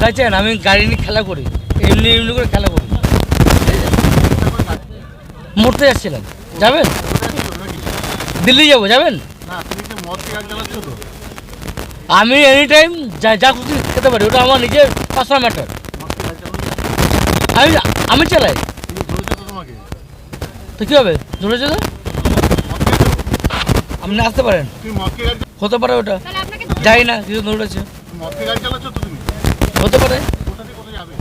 চাইছেন, আমি গাড়ি নিয়ে খেলা করি। এমনি এমনি করে খেলা করি। মরতে যাচ্ছিলাম। যাবেন? দিল্লি যাব, যাবেন? আমি এনি টাইম যা যা খুশি খেতে পারি, ওটা আমার নিজের পার্সোনাল ম্যাটার আমি আমি চালাই। তো কী হবে? ধরেছে তো? মদ খেয়েছো আপনি আসতে পারেন। হতে পারে ওটা। যাই না কিছু ধরেছে। মদ গাড়ি চালাচ্ছ হতে পারে। কোথা থেকে কোথায় যাবে?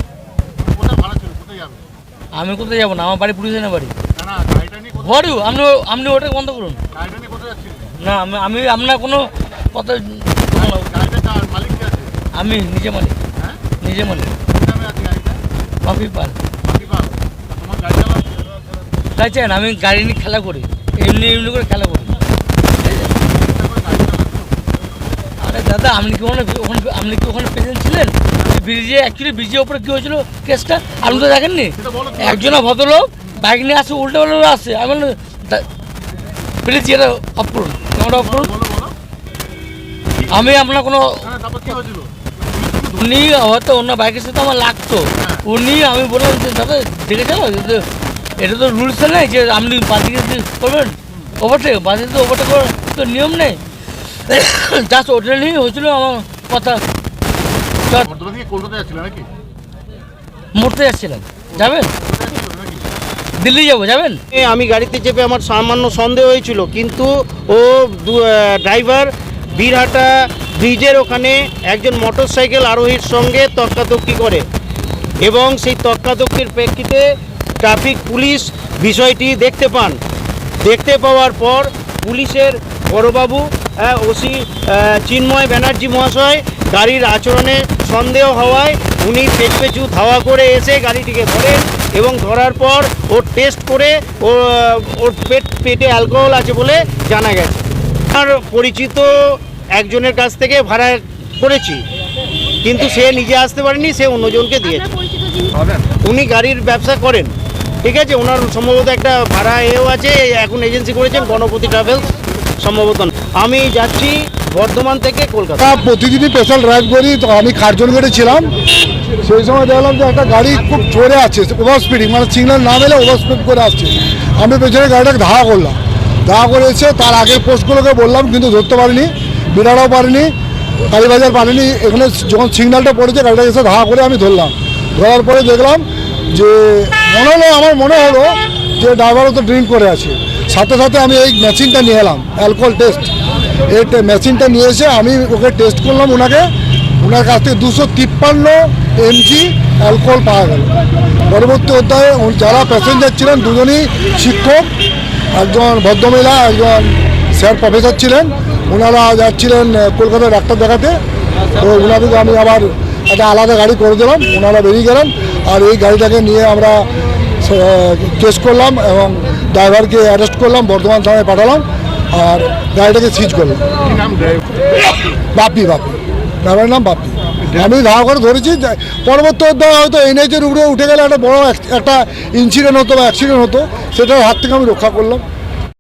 কোথায় ভাড়া ছিল কোথায় যাবে? আমি কোথায় যাব না? আমার বাড়ি পুলিশে না বাড়ি। না না গাড়িটা নিয়ে কোথায় হোয়াট ইউ আপনি আপনি ওটা বন্ধ করুন। না আমি আমি আপনার কোনো কথা গাড়িটা কার? মালিক কে আছে? আমি নিজে মালিক। হ্যাঁ? নিজে মালিক। কোন নামে আছে পাল। পাল। তোমার গাড়ি চালাচ্ছ চাইছেন আমি গাড়ি নিয়ে খেলা করি। এমনি এমনি করে খেলা করি। আরে দাদা আপনি কি ওখানে ওখানে আপনি কি ওখানে প্রেজেন্ট ছিলেন? ব্রিজে অ্যাকচুয়ালি ব্রিজের ওপরে কী হয়েছিল কেসটা? আপনি তো দেখেননি? একজন ভদ্রলোক বাইক নিয়ে আসে উল্টো পাল্টা আসে। আমি প্লিজ এটা অফ করুন। ক্যামেরা অফ করুন। আমি আপনার কোনো হ্যাঁ উনি হয়তো অন্য বাইকের সাথে আমার লাগতো। উনি আমি বললাম যে দাদা দেখে এটা তো- রুলস নেই যে আপনি বাদিকে করবেন ওভারটেক বাদিকে তো ওভারটেক করার তো নিয়ম নেই। জাস্ট ওটা নিয়েই হয়েছিল আমার কথা। মরতে যাচ্ছিলাম। যাবেন? দিল্লি যাব যাবেন? এ আমি গাড়িতে চেপে আমার সামান্য সন্দেহ হয়েছিল কিন্তু ও ড্রাইভার বীরহাটা ব্রিজের ওখানে একজন মোটর সাইকেল আরোহীর সঙ্গে তর্কাতর্কি করে এবং সেই তর্কাতর্কির প্রেক্ষিতে ট্রাফিক পুলিশ বিষয়টি দেখতে পান। দেখতে পাওয়ার পর পুলিশের বড়বাবু ওসি চিন্ময় ব্যানার্জি মহাশয় গাড়ির আচরণে সন্দেহ হওয়ায় উনি পেছপেছু ধাওয়া করে এসে গাড়িটিকে ধরেন এবং ধরার পর ওর টেস্ট করে ও, ওর পেট, পেটে অ্যালকোহল আছে বলে জানা গেছে। আর পরিচিত একজনের কাছ থেকে ভাড়া করেছি। কিন্তু সে নিজে আসতে পারেনি সে অন্যজনকে দিয়েছে। উনি গাড়ির ব্যবসা করেন ঠিক আছে? ওনার সম্ভবত একটা ভাড়া এও আছে এখন এজেন্সি করেছেন গণপতি ট্রাভেলস সম্ভবত না। আমি যাচ্ছি বর্ধমান থেকে কলকাতা। প্রতিদিনই স্পেশাল ড্রাইভ করি তো আমি খারজন গেটে ছিলাম। সেই সময় দেখলাম যে একটা গাড়ি খুব জোরে আছে ওভার স্পিডিং মানে সিগন্যাল না মেলে ওভার স্পিড করে আসছে। আমি পেছনে গাড়িটাকে ধাওয়া করলাম। ধাওয়া করে এসে তার আগের পোস্টগুলোকে বললাম কিন্তু ধরতে পারিনি বিড়াড়াও পারিনি কালীবাজার পারিনি এখানে যখন সিগন্যালটা পড়েছে গাড়িটাকে এসে ধাওয়া করে আমি ধরলাম। ধরার পরে দেখলাম যে, মনে হলো, আমার মনে হলো যে ড্রাইভারও তো ড্রিঙ্ক করে আছে। সাথে সাথে আমি এই মেশিনটা নিয়ে এলাম অ্যালকোহল টেস্ট এই মেশিনটা নিয়ে এসে আমি ওকে টেস্ট করলাম ওনাকে। ওনার কাছ থেকে দুশো তিপ্পান্ন এমজি অ্যালকোহল পাওয়া গেল। পরবর্তী অধ্যায়ে যারা প্যাসেঞ্জার ছিলেন, দুজনই শিক্ষক, একজন ভদ্রমহিলা, একজন স্যার প্রফেসর ছিলেন ওনারা যাচ্ছিলেন আহ, কলকাতায় ডাক্তার দেখাতে। তো ওনাদেরকে আমি আবার একটা আলাদা গাড়ি করে দিলাম ওনারা বেরিয়ে গেলেন। আর এই গাড়িটাকে নিয়ে আমরা কেস করলাম এবং ড্রাইভারকে অ্যারেস্ট করলাম বর্ধমান থানায় পাঠালাম আর গাড়িটাকে সিজ করলাম। বাপি বাপি ড্রাইভারের নাম বাপি আমি ধাওয়া করে ধরেছি পরবর্তী অধ্যায়ে হয়তো এনএইচের উপরে উঠে গেলে একটা বড় একটা ইনসিডেন্ট হতো বা অ্যাক্সিডেন্ট হতো সেটার হাত থেকে আমি রক্ষা করলাম।